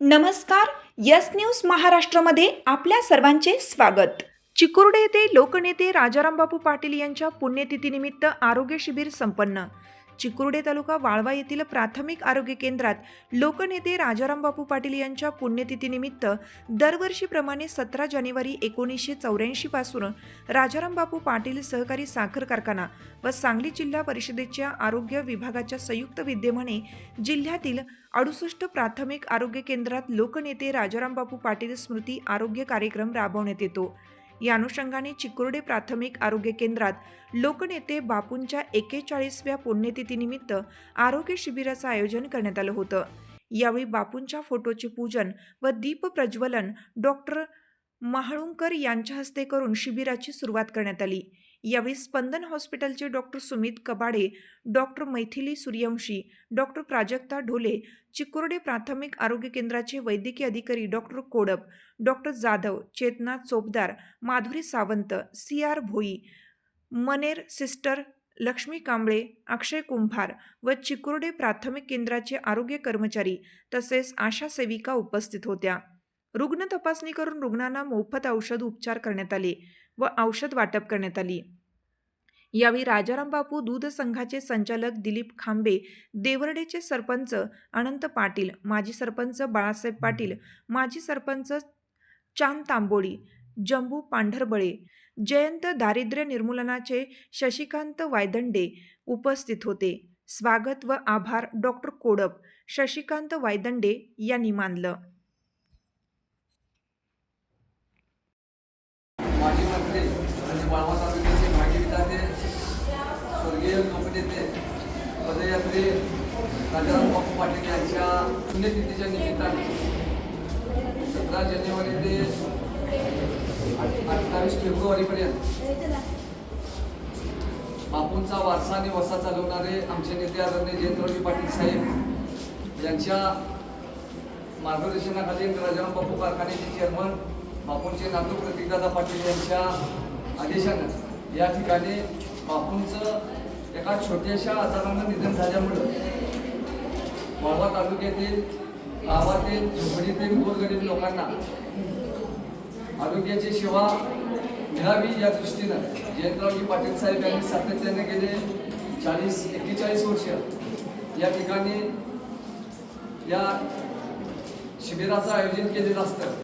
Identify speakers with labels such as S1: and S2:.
S1: नमस्कार yes news महाराष्ट्रामध्ये आपल्या सर्वांचे स्वागत. चिकुर्डे येथे लोकनेते राजारामबापू पाटील यांच्या पुण्यतिथीनिमित्त आरोग्य शिबिर संपन्न. चिकुर्डे तालुका वाळवा येथील प्राथमिक आरोग्य केंद्रात लोकनेते राजाराम बापू पाटील यांच्या पुण्यतिथीनिमित्त दरवर्षीप्रमाणे सतरा जानेवारी एकोणीसशे चौऱ्याऐंशी पासून राजाराम बापू पाटील सहकारी साखर कारखाना व सांगली जिल्हा परिषदेच्या आरोग्य विभागाच्या संयुक्त विद्यमाने जिल्ह्यातील अडुसष्ट प्राथमिक आरोग्य केंद्रात लोकनेते राजाराम बापू पाटील स्मृती आरोग्य कार्यक्रम राबवण्यात येतो. या अनुषंगाने चिकुर्डे प्राथमिक आरोग्य केंद्रात लोकनेते बापूंच्या एकेचाळीसव्या पुण्यतिथीनिमित्त आरोग्य शिबिराचं आयोजन करण्यात आलं होतं. यावेळी बापूंच्या फोटोचे पूजन व दीप प्रज्वलन डॉक्टर महाळुंकर यांच्या हस्ते करून शिबिराची सुरुवात करण्यात आली. यावेळी स्पंदन हॉस्पिटलचे doctor Sumit Kabade doctor Maithili Suryavanshi doctor Prajakta Dhole Chikurde प्राथमिक आरोग्य केंद्राचे वैद्यकीय अधिकारी doctor Kodap doctor Jadhav Chetana Chopdar Madhuri Sawant C R Bhoi Maner sister Lakshmi Kamble Akshay Kumbhar व चिकुर्डे प्राथमिक केंद्राचे आरोग्य कर्मचारी तसेच आशा सेविका उपस्थित होत्या. रुग्ण तपासणी करून रुग्णांना मोफत औषध उपचार करण्यात आले व औषध वाटप करण्यात आली. यावेळी राजाराम बापू दूध संघाचे संचालक दिलीप खांबे देवर्डेचे सरपंच अनंत पाटील माजी सरपंच बाळासाहेब पाटील माजी सरपंच चांद तांबोळी जंबू पांढरबळे जयंत दारिद्र्य निर्मूलनाचे शशिकांत वायदंडे उपस्थित होते. स्वागत व आभार डॉक्टर कोडप शशिकांत वायदंडे यांनी मानलं
S2: माजी मंत्री स्वर्गीय लोकनेते पदयात्री राजाराम बापू पाटील यांच्या पुण्यतिथीच्या निमित्ताने सतरा जानेवारी ते अठ्ठावीस फेब्रुवारीपर्यंत बापूंचा वारसा आणि वसा चालवणारे आमचे नेते आदरणीय जयंतरावजी पाटील साहेब यांच्या मार्गदर्शनाखाली राजाराम बापू कारखान्याचे चेअरमन बापूंचे नातू प्रतिकदादा पाटील यांच्या आदेशानं या ठिकाणी बापूंचं एका छोट्याशा आजारानं निधन झाल्यामुळं वाळवा तालुक्यातील गावातील झोपडीतील गोरगरीब लोकांना आरोग्याची सेवा मिळावी या दृष्टीनं जयंतरावजी पाटील साहेब यांनी सातत्याने गेले चाळीस एक्केचाळीस वर्ष या ठिकाणी या शिबिराचं आयोजन केलेलं असतं.